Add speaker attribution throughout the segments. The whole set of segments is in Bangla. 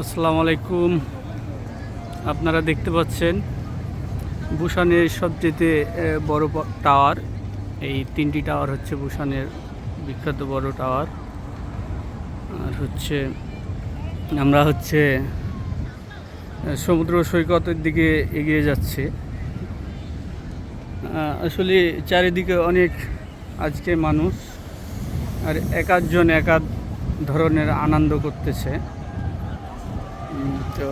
Speaker 1: আসসালামু আলাইকুম আপনারা দেখতে পাচ্ছেন বুসানের সবচেয়ে বড় টাওয়ার। এই তিনটি টাওয়ার হচ্ছে বুসানের বিখ্যাত বড় টাওয়ার। আর হচ্ছে, আমরা হচ্ছে সমুদ্র সৈকতের দিকে এগিয়ে যাচ্ছে। আসলে চারিদিকে অনেক আজকে মানুষ আর এক একজন এক এক ধরনের আনন্দ করতেছে। তো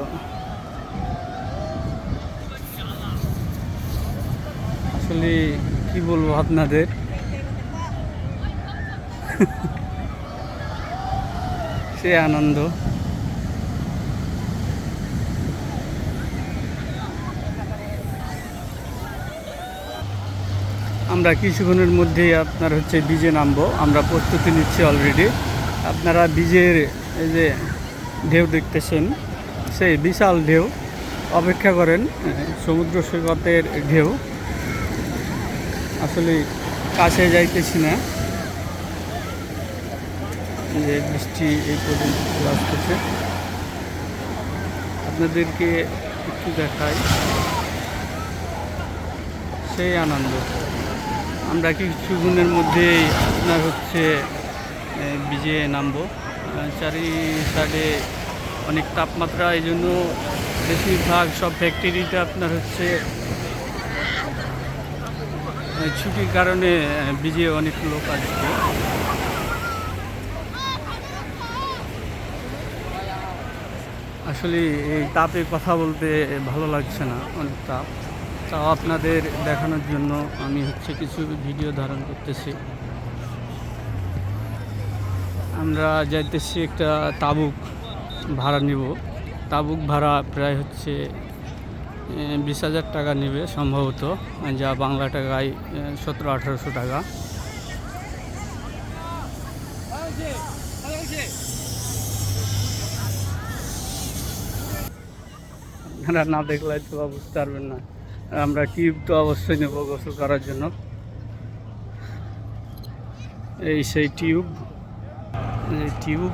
Speaker 1: আসলে কি বলব আপনাদের? সে আনন্দ। আমরা কিছুক্ষণের মধ্যেই আপনার হচ্ছে বীজে নামবো। আমরা প্রস্তুতি নিচ্ছি অলরেডি আপনারা বীজের এই যে ঢেউ দেখতেছেন। সেই বিশাল ঢেউ। অপেক্ষা করেন, সমুদ্র সৈকতের ঢেউ। আসলে কাছে যাইতেছি না। যে বৃষ্টি এই পর্যন্ত আসতেছে। আপনাদেরকে একটু দেখাই। সেই আনন্দ। আমরা কিছুক্ষণের মধ্যেই আপনার হচ্ছে বিজে নামবো। চারি সাইডে অনেক তাপমাত্রা এই জন্য বেশিরভাগ সব ফ্যাক্টরিতে আপনার হচ্ছে ছুটির কারণে বিজে অনেক লোক আসছে আসলে এই তাপে কথা বলতে ভালো লাগছে না, অনেক তাপ। তাও আপনাদের দেখানোর জন্য আমি হচ্ছে কিছু ভিডিও ধারণ করতেছি। আমরা যাইতেছি একটা তাবুক। ভাড়া নিব। তাবুক ভাড়া প্রায় হচ্ছে বিশ হাজার টাকা নেবে সম্ভবত। যা বাংলা টাকায় সতেরো, আঠারোশো টাকা। না দেখলে তো বুঝতে পারবেন না। আমরা টিউব তো অবশ্যই নেব গোসল করার জন্য। এই সেই টিউব। টিউব